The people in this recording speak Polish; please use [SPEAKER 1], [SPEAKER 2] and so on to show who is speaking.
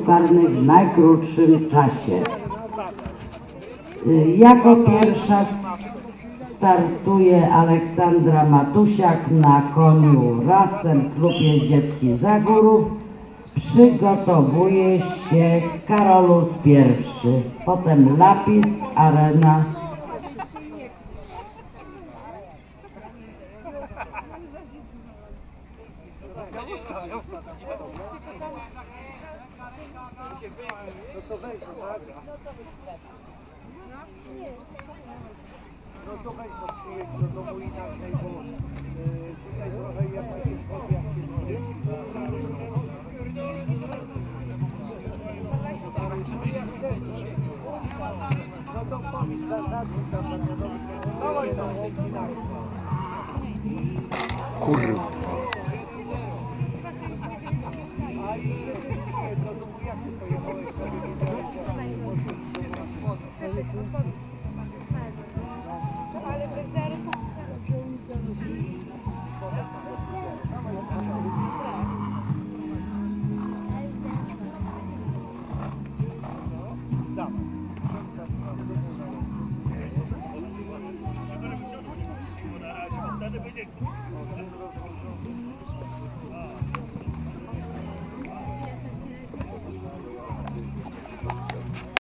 [SPEAKER 1] w najkrótszym czasie. Y, Jako pierwsza startuje Aleksandra Matusiak na koniu rasem Klub Jeździecki Zagórów. Przygotowuje się Karolus pierwszy, potem Lapis, Arena.
[SPEAKER 2] No to weź to przyjedź do domu inaczej, bo y, tutaj trochę jest takie jest No to pomyśl, zasadnik tam będzie dobry. Dawaj to,
[SPEAKER 3] Kurwa.
[SPEAKER 4] Надо будет